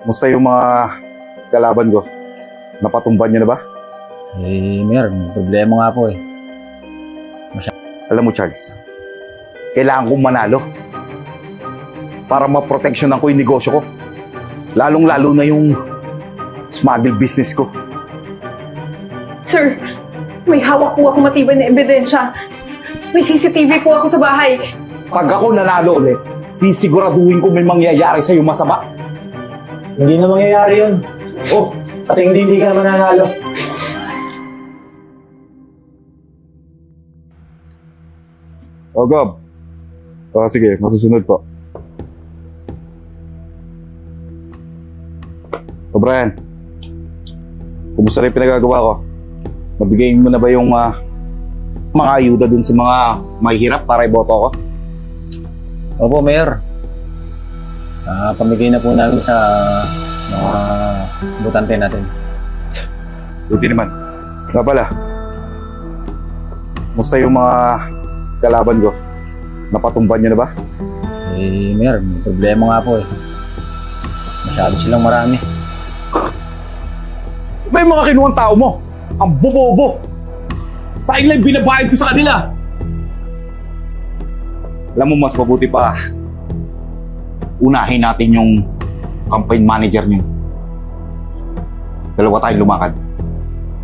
Musta yung mga kalaban ko? Napatumban niyo na ba? Eh, Mayor, may problema nga po eh. Alam mo, Charles, kailangan kong manalo para maproteksyonan ko yung negosyo ko. Lalong-lalo na yung smuggle business ko. Sir, may hawak po ako matibay na ebidensya. May CCTV po ako sa bahay. Pag ako nanalo ulit, sisiguraduhin ko may mangyayari sa'yo masama. Hindi na mangyayari yun. Oh, pati hindi, hindi ka naman nanalo. O, Gob. O, sige, masusunod po. O, Brian. Kumusta rin pinagagawa ko? Nabigay mo na ba yung ah, mga ayuda dun sa mga mahihirap para iboto ko? Opo, Mayor. Ah, pamigay na po namin sa mga butante natin. Buti naman. Nga pala. Musta yung mga kalaban ko? Napatumban niyo na ba? Eh, Mayor, may problema nga po eh. Masyado silang marami. May mga kinuwang tao mo. Ang bobobo. Sa lang binabayad ko sa kanila. Alam mo, mas mabuti pa. Unahin natin yung campaign manager niyo. Dalawa tayong lumakad.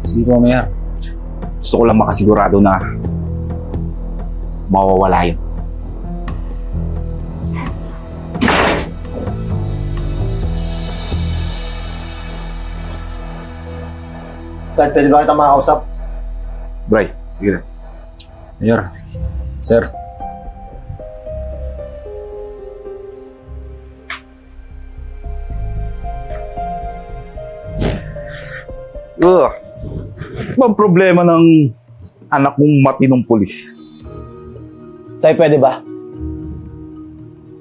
Sige po, Mayor. Gusto ko lang makasigurado na mawawala yun. Dad, pwede ba kita makakausap? Bray, sige na. Mayor. Sir. Ugh. Ano ba ang problema ng anak kong matinong pulis? Tay, pwede ba?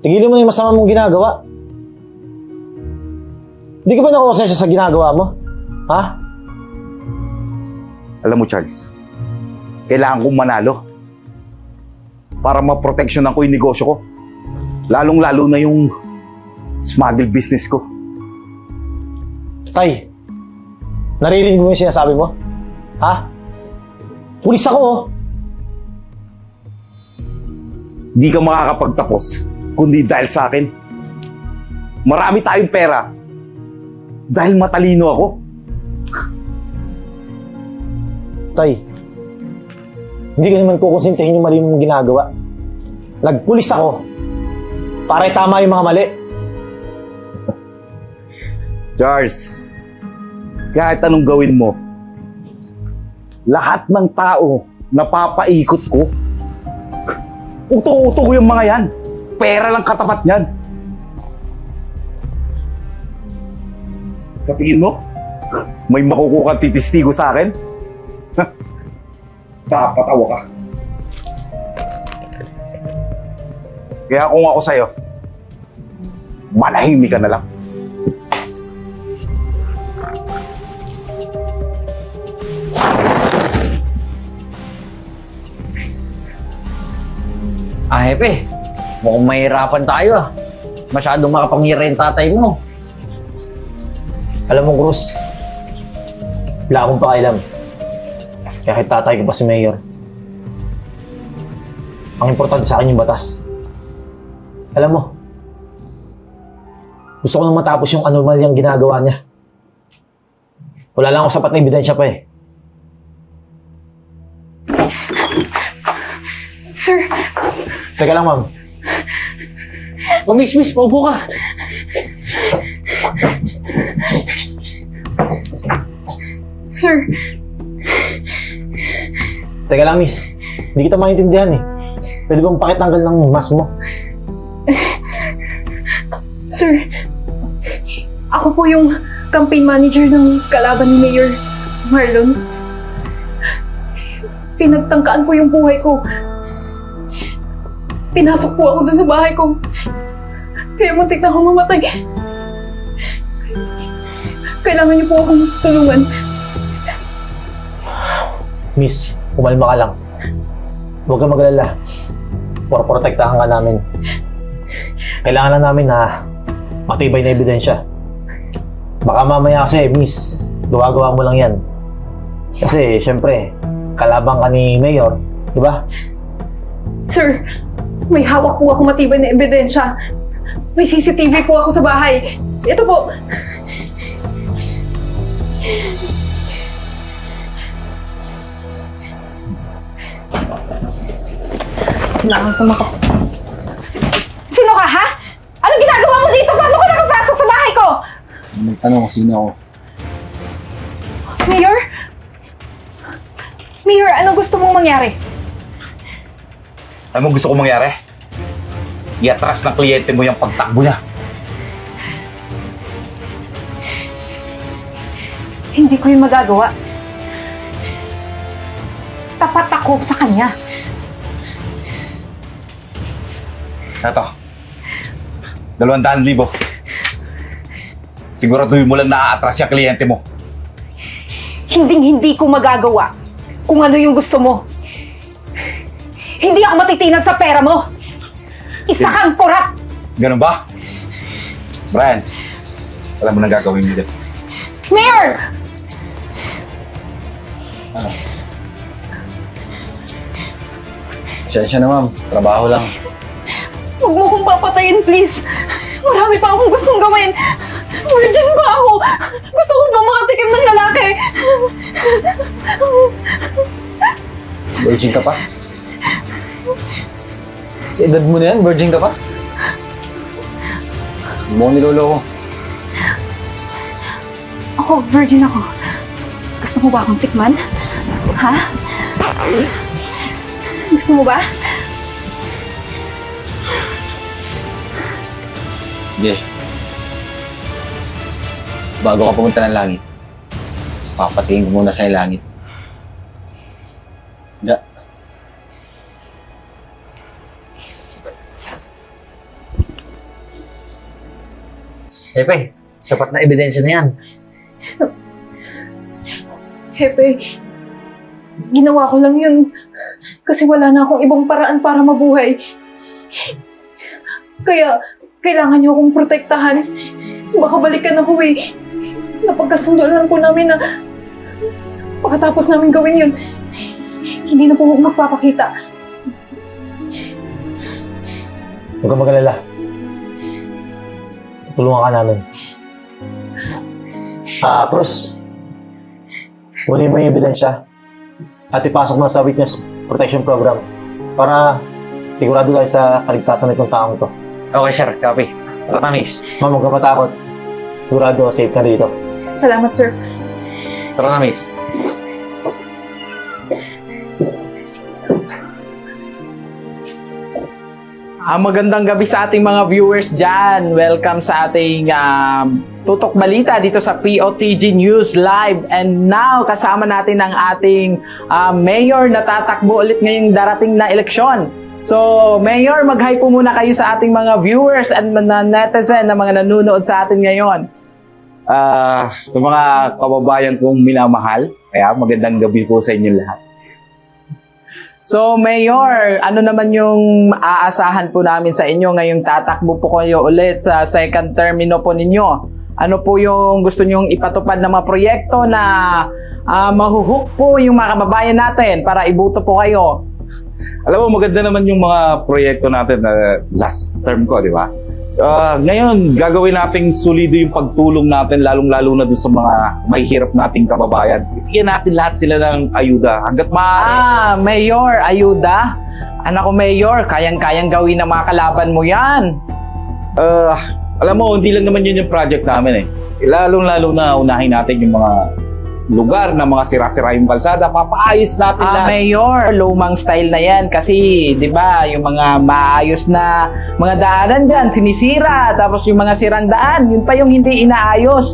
Tigilin mo na yung masama mong ginagawa. Hindi ka ba nakonsensya sa ginagawa mo? Ha? Alam mo, Charles, kailangan kong manalo para maproteksyonan ko yung negosyo ko. Lalong-lalo na yung smuggle business ko. Tay, naririnig mo yung sinasabi mo? Ha? Pulis ako, oh. Hindi ka makakapagtapos kundi dahil sa akin. Marami tayong pera dahil matalino ako. Tay, hindi ka naman kukonsintihin yung mali mong ginagawa. Nagpulis ako para itama yung mga mali. Charles, kahit anong gawin mo, lahat ng tao napapaikot ko, uto-uto ko yung mga yan. Pera lang katapat niyan. Sa tingin mo, may makukuha titistigo sa akin? Kapatawa ka. Kaya kung ako sa'yo, manahimik ka na lang. Ah, Hepe. Mukhang mahirapan tayo ah. Masyadong makapangyari yung tatay mo. Alam mo, Cruz, wala akong pakialam. Kaya kahit tatay ko pa si Mayor. Ang importante sa akin yung batas. Alam mo, gusto ko nang matapos yung anormal yung ginagawa niya. Wala lang ako sapat na ebidensya pa eh. Sir, Teka lang, ma'am. Oh, miss, miss, paupo ka. sir, Teka lang, miss. Hindi kita maintindihan eh. Pwede bang pakitanggal ng mask mo? sir. Ako po yung campaign manager ng kalaban ni Mayor Marlon. Pinagtangkaan po yung buhay ko. Pinasok po ako dun sa bahay ko. Kaya muntik na akong mamatay. Kailangan niyo po akong tulungan. Miss, kumalma ka lang. Huwag ka magalala. Por protektahan ka namin. Kailangan lang namin na matibay na ebidensya. Baka mamaya kasi, miss, gumagawa mo lang yan. Kasi, syempre, kalabang ka ni Mayor, di ba? Sir, may hawak po ako matibay na ebidensya. May CCTV po ako sa bahay. Ito po. Kailangan ko maka... Sino ka, ha? Anong ginagawa mo dito? Paano ka nakapasok sa bahay ko? Magtanong kung sino ako. Mayor? Mayor, anong gusto mong mangyari? Alam mo gusto ko mangyari? Iatras ng kliyente mo yung pagtakbo niya. Hindi ko yung magagawa. Tapat ako sa kanya. Eto. Dalawang daan libo. Siguraduhin mo lang na aatras yung kliyente mo. Hinding-hindi ko magagawa kung ano yung gusto mo. Hindi ako matitinag sa pera mo. Isa kang korap. Ganun ba? Brian, alam mo na gagawin mo dyan. Mayor! Siya na ma'am, trabaho lang. Huwag mo kong papatayin, please. Marami pa akong gustong gawin. Virgin ba ako? Gusto ko ba makatikim ng lalaki? Virgin ka pa? Sa edad mo na yan, virgin ka pa? Mo ko niloloko. Ako, virgin ako. Gusto mo ba akong tikman? Ha? Gusto mo ba? Sige. Bago ka pumunta ng langit, papatingin ko muna sa langit. Pepe, sapat na ebidensya na yan. Hepe, ginawa ko lang yun kasi wala na akong ibang paraan para mabuhay. Kaya, kailangan niyo akong protektahan. Baka balikan ako eh. Napagkasundo lang po namin na pagkatapos namin gawin yun, hindi na po magpapakita. Huwag kang mag-alala. Tulungan ka namin. Ah, Bruce. Kunin mo yung ebidensya at ipasok mo sa witness protection program para sigurado tayo sa kaligtasan nitong taong to. Okay, sir. Copy. Promise. Ma'am, huwag ka matakot. Sigurado safe ka dito. Salamat, sir. Tara na, miss. Ah, magandang gabi sa ating mga viewers dyan. Welcome sa ating um, Tutok Balita dito sa POTG News Live. And now, kasama natin ang ating ah, mayor na tatakbo ulit ngayong darating na eleksyon. So, Mayor, mag-hi po muna kayo sa ating mga viewers and mga netizen na mga nanonood sa atin ngayon. Ah, sa mga kababayan kong minamahal, kaya magandang gabi po sa inyo lahat. So, Mayor, ano naman yung aasahan po namin sa inyo ngayong tatakbo po kayo ulit sa second termino po ninyo? Ano po yung gusto nyong ipatupad na mga proyekto na ah, mahuhook po yung mga kababayan natin para ibuto po kayo? Alam mo, maganda naman yung mga proyekto natin na last term ko, di ba? Ah, ngayon, gagawin nating solido yung pagtulong natin, lalong-lalo na doon sa mga mahihirap nating kababayan. Bigyan natin lahat sila ng ayuda hanggat maaari. Ah, Mayor, ayuda. Anak ko, Mayor, kayang-kayang gawin ng mga kalaban mo yan. Ah, alam mo, hindi lang naman yun yung project namin eh. Lalong-lalo na unahin natin yung mga lugar na mga sira-sira yung kalsada, papaayos natin Ah, lahat. Mayor, lumang style na yan kasi, di ba, yung mga maayos na mga daanan dyan, sinisira. Tapos yung mga sirang daan, yun pa yung hindi inaayos.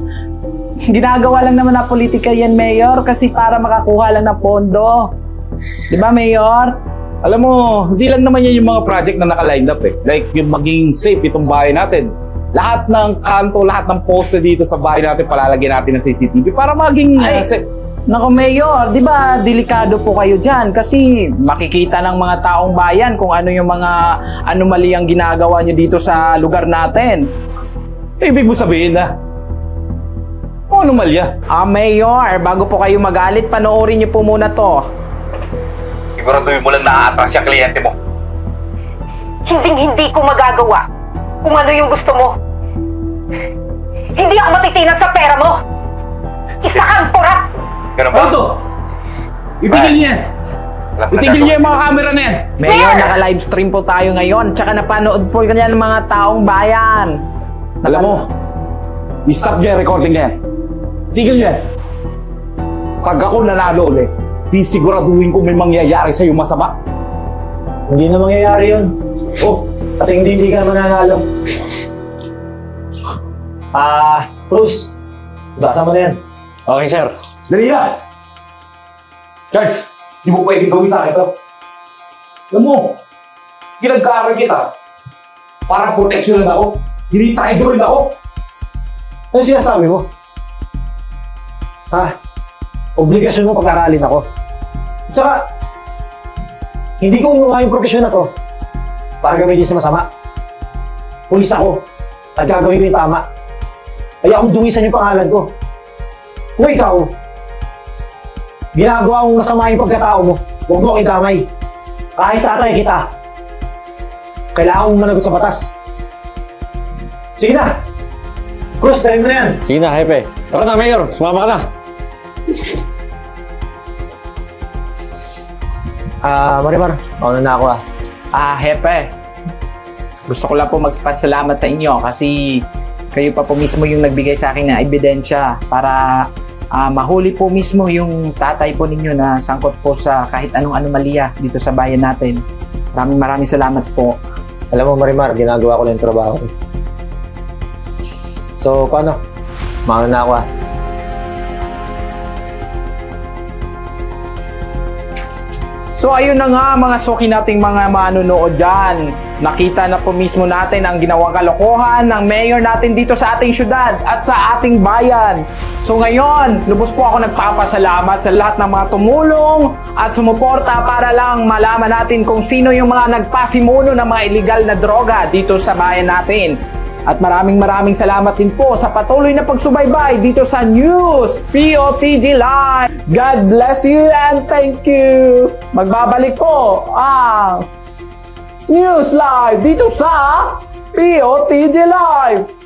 Ginagawa lang naman na politika yan, Mayor, kasi para makakuha lang ng pondo. Di ba, Mayor? Alam mo, hindi lang naman yan yung mga project na naka-line up eh. Like yung maging safe itong bahay natin. Lahat ng kanto, lahat ng poste dito sa bahay natin, palalagyan natin ng CCTV para maging Ay. uh. Nako, Mayor, di ba, delikado po kayo dyan kasi makikita ng mga taong bayan kung ano yung mga anomaly ang ginagawa nyo dito sa lugar natin. Eh, ibig mo sabihin na, anomalya? Ah, Mayor, bago po kayo magalit, panoorin niyo po muna to. Siguraduhin mo lang na-atras yung kliyente mo. Hinding-hindi ko magagawa kung ano yung gusto mo. Hindi ako matitinag sa pera mo. Isa kang purak! Ganun ba? Aldo! Itigil niyo yan! Itigil niyo gagawin. yung mga camera na yan! Mayor, naka-livestream po tayo ngayon. Tsaka napanood po ganyan ng mga taong bayan. Alam mo, i-stop yung recording na yan. Tigil niyo yan. Pag ako nanalo ulit, sisiguraduhin ko may mangyayari sa'yo masama. Hindi na mangyayari yun. Oh, at hindi, hindi ka naman nanalo. Ah, Cruz. Basa mo na yan. Okay, sir. Dali na! Charles, di mo pwedeng gawin sa akin to. Alam mo, pinagkaaral kita para proteksyonan ako. Hindi tayo rin ako. Ano sinasabi mo? Ha? Obligasyon mo pag-aralin ako. Tsaka, hindi ko umuha yung profesyon na to para gamitin sa masama. Pulis ako at gagawin ko yung tama. Kaya akong duwisan yung pangalan ko. Kung ikaw, ginagawa mong masama yung pagkatao mo, huwag mo akong damay. Kahit tatay kita, kailangan mong managot sa batas. Sige na! Cruz, dahil mo na yan! Sige na, Hepe. Tara na, Mayor. Sumama ka na. Ah, Marimar, mauna na ako ah. Ah, Hepe. Gusto ko lang po magpasalamat sa inyo kasi kayo pa po mismo yung nagbigay sa akin ng ebidensya para ah, mahuli po mismo yung tatay po ninyo na sangkot po sa kahit anong anomalya dito sa bayan natin. Maraming maraming salamat po. Alam mo, Marimar, ginagawa ko lang yung trabaho. So, paano? Mauna na ako ah. So ayun na nga mga suki nating mga manunood dyan. Nakita na po mismo natin ang ginawang kalokohan ng mayor natin dito sa ating syudad at sa ating bayan. So ngayon, lubos po ako nagpapasalamat sa lahat ng mga tumulong at sumuporta para lang malaman natin kung sino yung mga nagpasimuno ng mga illegal na droga dito sa bayan natin. At maraming maraming salamat din po sa patuloy na pagsubaybay dito sa News POTG Live. God bless you and thank you. Magbabalik po ang News Live dito sa POTG Live.